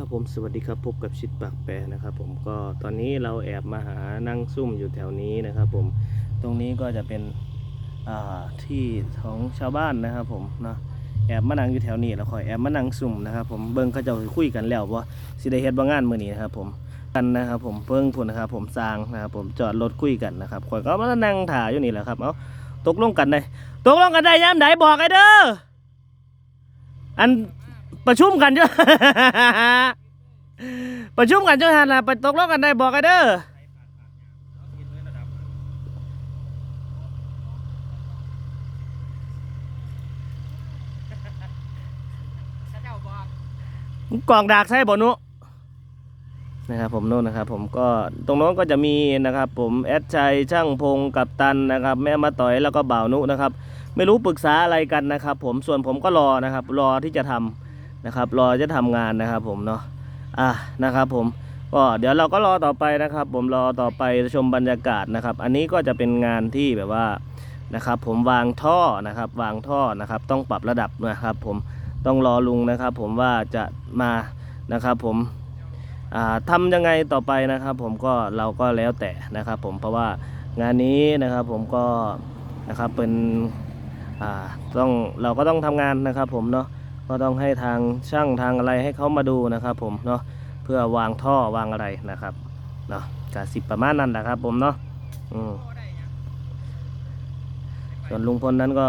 ครับผมสวัสดีครับพบกับชิดปากแปรนะครับ ผมก็ตอนนี้เราแอบมาหานั่งซุ่มอยู่แถวนี้นะครับ ผมตรงนี้ก็จะเป็นที่ของชาวบ้านนะครับ ผมเนาะแอบมานั่งอยู่แถวนี้แล้วคอยแอบมานั่งซุ่มนะครับ ผมเบิ้งเขาจะคุยกันแล้วว่าสิได้เฮ็ดบ่งงานมื้อนี้นะครับ ผมกันนะครับ ผมเพิ่งพุ่นนะครับ ผมสร้างนะครับผมจอดรถคุยกันนะครับคอยก็มานั่งถ่ายอยู่นี่แหละครับเอาตกลงกันได้ตกลงกันได้ยามไหนบอกไอ้เด้ออัน ประชุมกันจ้ะประชุมกันเจ้ะฮะนะไปตกลงกันได้บอกกันเด้อเจ้าบอกล่องดากใช่บ่นุนะครับผมโน่นนะครับผมก็ตรงโน้นก็จะมีนะครับ ผมแอดชัยช่างพงกับตันนะครับ แม่มาต่อยแล้วก็บ่าวนุนะครับ ไม่รู้ปรึกษาอะไรกันนะครับ ผมส่วนผมก็รอนะครับ รอที่จะทำ นะครับ รอจะทำงานนะครับผมเนาะอะนะครับผมก็เดี๋ยวเราก็รอต่อไปนะครับ ผมรอต่อไปชมบรรยากาศนะครับ อันนี้ก็จะเป็นงานที่แบบว่านะครับ ผมวางท่อนะครับ วางท่อนะครับ ต้องปรับระดับนะครับ ผมต้องรอลุงนะครับ ผมว่าจะมานะครับ ผมอ่าทำยังไงต่อไปนะครับ ผมก็เราก็แล้วแต่นะครับ ผมเพราะว่างานนี้นะครับ ผมก็นะครับเป็นต้องเราก็ต้องทำงานนะครับ ผมเนาะ ก็ต้องให้ทางช่างทางอะไรให้เขามาดูนะครับ ผมเนาะเพื่อวางท่อวางอะไรนะครับเนาะกสิบประมาณนั้นนะครับ ผมเนาะอืมส่วนลุงพลนั้นก็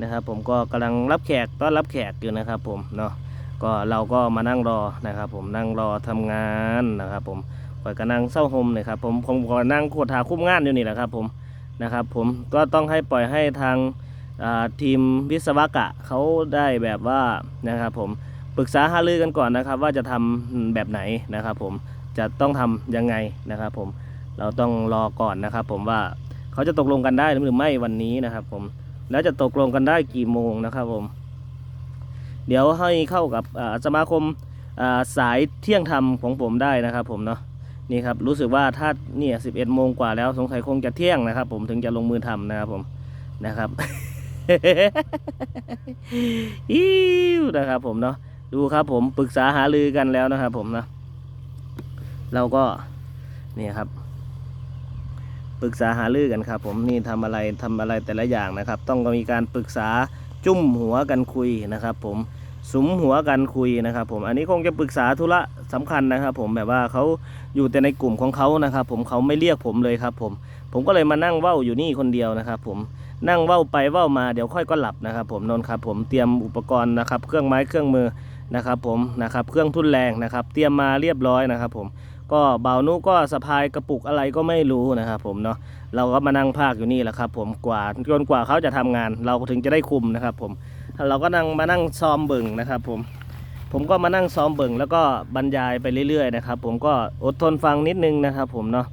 นะครับ ผมก็กำลังรับแขกต้อนรับแขกอยู่นะครับ ผมเนาะก็เราก็มานั่งรอนะครับ ผมนั่งรอทำงานนะครับ ผมคอยก็นั่งเศร้าหมนะครับ ผมผมก็นั่งโคตรหาคุ้มงานอยู่นี่แหละครับ ผมนะครับ ผมก็ต้องให้ปล่อยให้ทาง ทีมวิศวกะเขาได้แบบว่านะครับผมปรึกษาหารือกันก่อนนะครับ ว่าจะทำแบบไหนนะครับ ผมจะต้องทำยังไงนะครับผมเราต้องรอก่อนนะครับ ผมว่าเขาจะตกลงกันได้หรือไม่วันนี้นะครับ ผมแล้วจะตกลงกันได้กี่โมงนะครับผม เดี๋ยวให้เข้ากับสมาคมสายเที่ยงธรรมของผมได้นะครับ ผมเนาะนี่ครับรู้สึกว่าถ้าเนี่ยสิบเอ็ดโมงกว่าแล้วสงสัยคงจะเที่ยงนะครับ ผมถึงจะลงมือทำนะครับผมนะครับ อิวนะครับผมเนาะดูครับผมปรึกษาหารือกันแล้วนะครับผมนะเราก็นี่ครับปรึกษาหารือกันครับ ผมนี่ทำอะไรทำอะไรแต่ละอย่างนะครับ ต้องมีการปรึกษาจุ่มหัวกันคุยนะครับ ผมสุมหัวกันคุยนะครับ ผมอันนี้คงจะปรึกษาธุระสำคัญนะครับ ผมแบบว่าเขาอยู่แต่ในกลุ่มของเขานะครับ ผมเขาไม่เรียกผมเลยครับ ผม ผมก็เลยมานั่งเว้าอยู่นี่คนเดียวนะครับ ผม นั่งเว้าไปเว้ามาเดี๋ยวค่อยก็หลับนะครับ ผมนนครับผมเตรียมอุปกรณ์นะครับเครื่องไม้เครื่องมือนะครับ ผมนะครับเครื่องทุ่นแรงนะครับ เตรียมมาเรียบร้อยนะครับผมก็เบานุก็สะพายกระปุกอะไรก็ไม่รู้นะครับผมเนาะเราก็มานั่งภาคอยู่นี่แหละครับผมกว่าจนกว่าเขาจะทำงาน เราถึงจะได้คุมนะครับ ผมเราก็นั่งมานั่งซ้อมเบิ่งนะครับผมผมก็มานั่งซ้อมเบิ่งแล้วก็บรรยายไปเรื่อยๆนะครับผมก็อดทนฟังนิดนึงนะครับ ผมเนาะ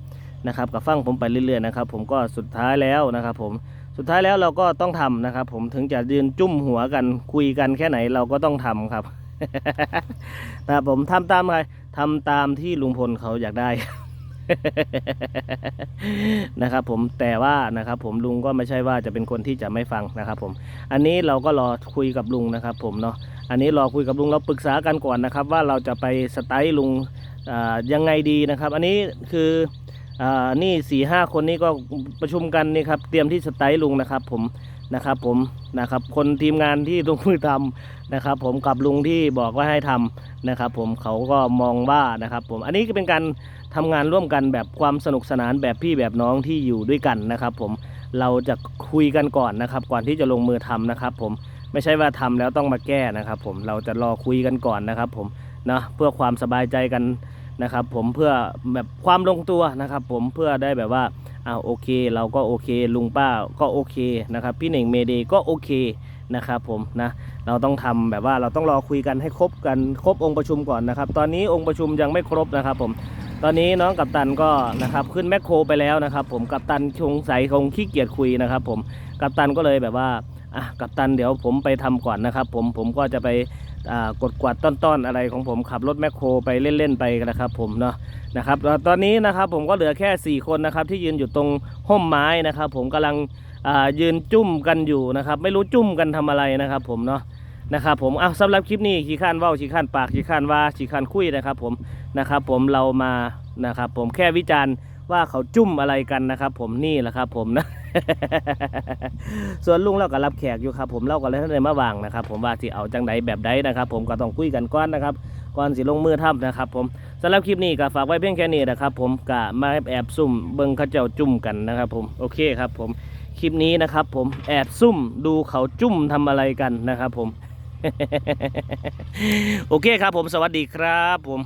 นะครับกับฟังผมไปเรื่อยๆนะครับผมก็สุดท้ายแล้วนะครับ ผม สุดท้ายแล้วเราก็ต้องทำนะครับ ผมถึงจะยืนจุ่มหัวกันคุยกันแค่ไหนเราก็ต้องทำครับนะครับผมทำตามใครทำตามที่ลุงพลเขาอยากได้นะครับผมแต่ว่านะครับผมลุงก็ไม่ใช่ว่าจะเป็นคนที่จะไม่ฟังนะครับผมอันนี้เราก็รอคุยกับลุงนะครับผมเนาะอันนี้รอคุยกับลุงเราปรึกษากันก่อนนะครับ ว่าเราจะไปสไตล์ลุงยังไงดีนะครับ อันนี้คือ อ่านี่สี่ห้าคนนี้ก็ประชุมกันนี่ครับเตรียมที่สไตล์ลุงนะครับ ผมนะครับผมนะครับคนทีมงานที่ลงมือทำนะครับ ผมกับลุงที่บอกว่าให้ทำนะครับ ผมเขาก็มองว่านะครับ ผมอันนี้ก็เป็นการทำงานร่วมกันแบบความสนุกสนานแบบพี่แบบน้องที่อยู่ด้วยกันนะครับ ผมเราจะคุยกันก่อนนะครับ ก่อนที่จะลงมือทำนะครับ ผมไม่ใช่ว่าทำแล้วต้องมาแก้นะครับ ผมเราจะรอคุยกันก่อนนะครับ ผมนะเพื่อความสบายใจกัน นะครับผมเพื่อแบบความลงตัวนะครับ ผมเพื่อได้แบบว่าอ้าวโอเค เราก็โอเค ลุงป้าก็โอเคนะครับ พี่เหน่งเมเดก็โอเคนะครับผมนะเราต้องทำแบบว่าเราต้องรอคุยกันให้ครบกันครบองค์ประชุมก่อนนะครับ ตอนนี้องค์ประชุมยังไม่ครบนะครับ ผมตอนนี้น้องกัปตันก็นะครับขึ้นแมคโครไปแล้วนะครับ ผมกัปตันชงใสคงขี้เกียจคุยนะครับ ผมกัปตันก็เลยแบบว่าอะกัปตันเดี๋ยวผมไปทำก่อนนะครับ ผมผมก็จะไป กดกวาดต้อนๆอะไรของผมขับรถแมคโครไปเล่นๆไปนะครับผมเนาะนะครับตอนนี้นะครับผมก็เหลือแค่ 4 คนนะครับที่ยืนอยู่ตรงห่มไม้นะครับผมกำลังยืนจุ่มกันอยู่นะครับไม่รู้จุ่มกันทำอะไรนะครับผมเนาะนะครับผมเอาสำหรับคลิปนี้ขี้ข้านว้าขี้ข้านปากขี้ข้านว่าขี้ข้านคุยนะครับผมนะครับผมเรามานะครับผมแค่วิจารณ์ว่าเขาจุ่มอะไรกันนะครับผมนี่แหละครับผมนะ ส่วนลุงเราก็รับแขกอยู่ครับ ผมเราก็เลยท่านเลยมาวางนะครับ ผมว่าสิเอาจังใดแบบใดนะครับ ผมก็ต้องคุยกันก่อนนะครับก่อนสิลงมือทำนะครับผมสำหรับคลิปนี้ก็ฝากไว้เพียงแค่นี้นะครับ ผมก็มาแอบซุ่มเบิ่งเขาเจ้าจุ่มกันนะครับผมโอเคครับ ผมคลิปนี้นะครับ ผมแอบซุ่มดูเขาจุ่มทำอะไรกันนะครับ ผม โอเคครับ ผมสวัสดีครับ ผม